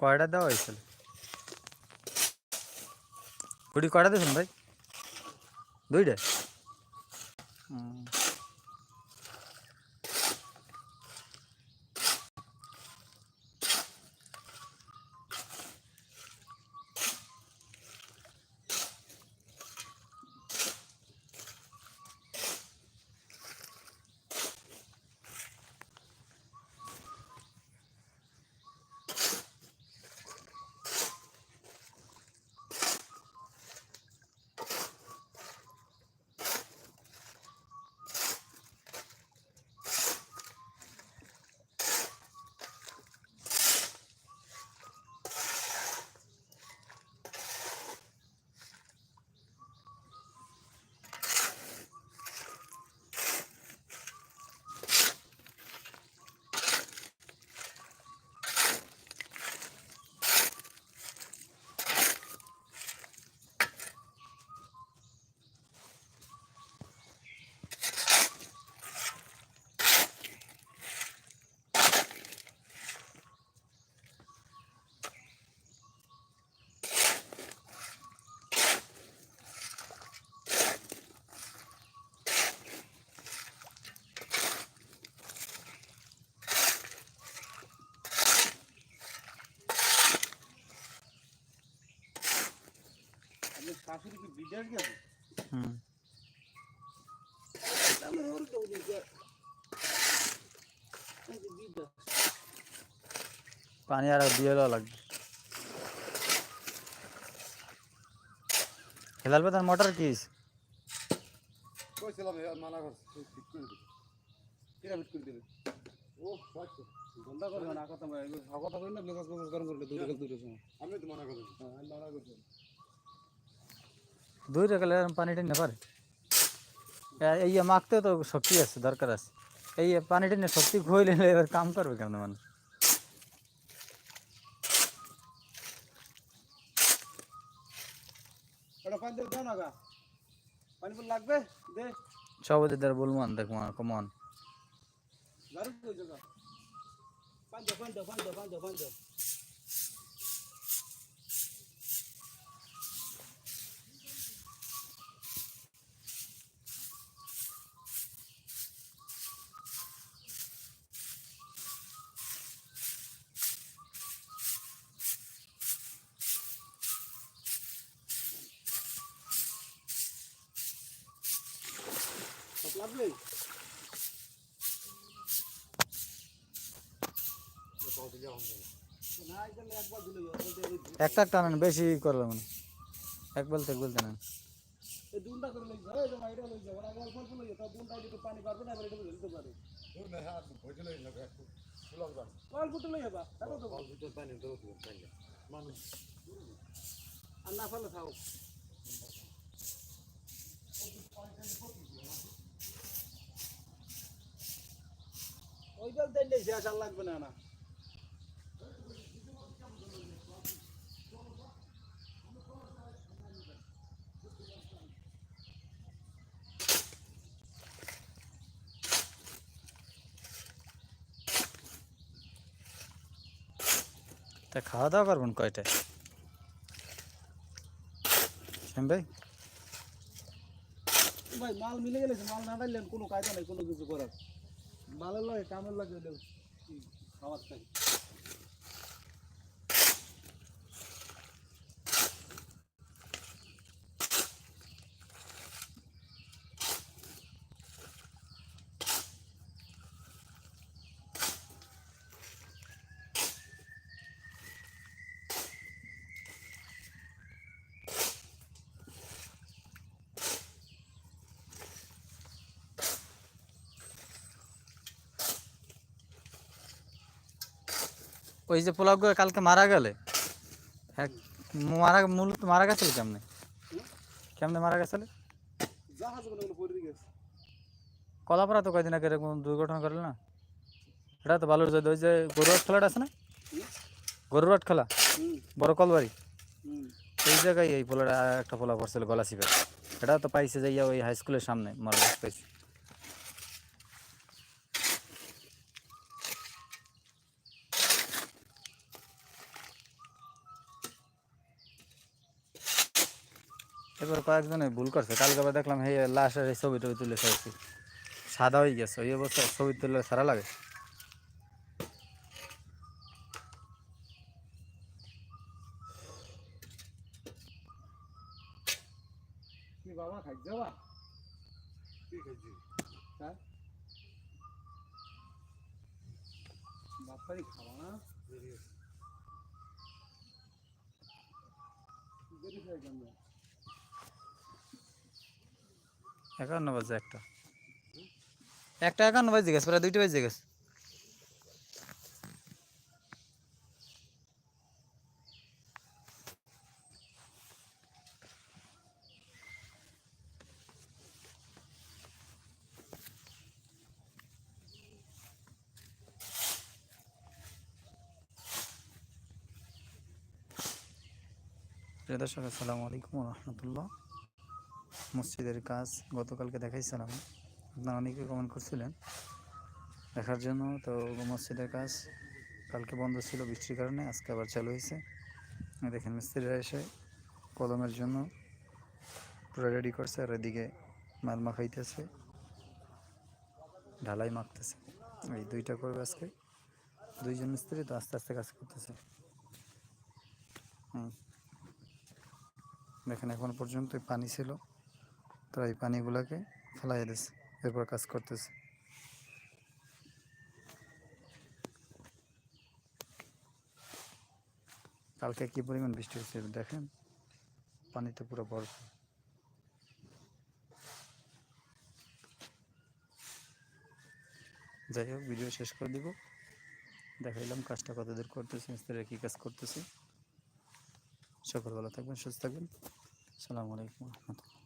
কয়টা দেওয়া হয়েছিল? কুড়ি কয়টা দিয়েছেন ভাই? দুইটা? শাশুড়ি কি বিদেশ হুম। ওর তো পানি আর দিয়ে দেওয়া লাগবে। হেলাল বেতার মোটর কি হইছে? কইছিলাম এ মানা করছে ঠিক করে দিবি। কিরা বিট করে দিবি। ও বাচ্চা বন্ধ করবে না কথা বলে কথা কই না মেজাজ মেজাজ গরম করলে দূরে সময় আমি তো মানা করছি। হ্যাঁ আমি মানা করছি। দুই রেখে পানি টেনে পারে। এই মাখতে তো শক্তি আছে দরকার আছে। এই পানি টেনে শক্তি খইলে এবার কাম করবে কেমন মানুষ? না সবাই দ্বারা বলব দেখ কমন পানি দাও সব লাগবে না এখানে একবার দিলে বলতে এই একটা একটা আনেন বেশি করবে মানে এক বলতে এক বলতে দুনটা করে লই যাও এই যে এটা লই যাও ওরা অল্প অল্প লই যাও তো দুনটা একটু পানি পারবে না এবার এটা দিতে পারে। তোর না হাত ভজলে না একটু ফুলাম গান অল্প তো লই যাবা তাও তো অল্প তো পানি দাও তো পানি মানুষ আর না ফেলে খাও ওই শেষ আর লাগবে না না। তা খাওয়া দাওয়া করবেন কয়টায়? শ্যাম ভাই? ভাই মাল মিলে গেলে মাল না ডাইলেন কোনো কায়দা নাই কোনো কিছু করার। মালের লাগে কামের লাগে খাওয়ার চাই ওই যে পোলাপ কালকে মারা গেলে? হ্যাঁ মারা মূলত মারা গেছিল কেমনে? কেমনে মারা গেছিল? কলাপাড়া তো কয়দিন আগে এরকম দুর্ঘটনা করল না? এটা তো ভালো ওই যে গরুয়াট খেলাটা আছে না? গরুয়াট খেলা? বড় কলবাড়ি? এই জায়গায় এই পোলাটা একটা পোলা পড়ছিল গলা চিপে এটা তো পাইছে যাইয়া ওই হাই স্কুলের সামনে মারা পাইছে এবার কয়েকজনে ভুল করছে। কালকে আবার দেখলাম হে লাশের এই ছবি টবি তুলে ফেলছি। সাদা হয়ে গেছে এই অবস্থা ছবি তুললে সারা লাগে। হ্যাঁ? না? একান্ন বাজে একটা। একটা একান্ন বাজে গেছে প্রায় দুইটা বাজে গেছে। দর্শক আসসালামু আলাইকুম রহমতুল্লাহ। মসজিদের কাজ গতকালকে দেখাইছিলাম। আপনারা অনেকে কমেন্ট করছিলেন দেখার জন্য। তো মসজিদের কাজ কালকে বন্ধ ছিল বৃষ্টির কারণে, আজকে আবার চালু হয়েছে। দেখেন, মিস্ত্রিরা এসে কলমের জন্য পুরো রেডি করছে আর এদিকে মাল মাখাইতেছে, ঢালাই মাখতেছে। এই দুইটা করবে আজকে। দুইজন মিস্ত্রি তো আস্তে আস্তে কাজ করতেছে। দেখেন, এখন পর্যন্ত পানি ছিল। তারা এই পানিগুলোকে ফেলাই দিচ্ছে এরপর কাজ করতেছে। কালকে কি পরিমাণ বৃষ্টি হয়েছে দেখেন? পানিতে পুরো বরফ যাই হোক, ভিডিও শেষ করে দিব। দেখাইলাম কাজটা কত দূর করতেছে, মিস্ত্রিরা কী কাজ করতেছে। সকল ভালো থাকবেন, সুস্থ থাকবেন। আসসালামু আলাইকুম, রহমতুল্লাহ।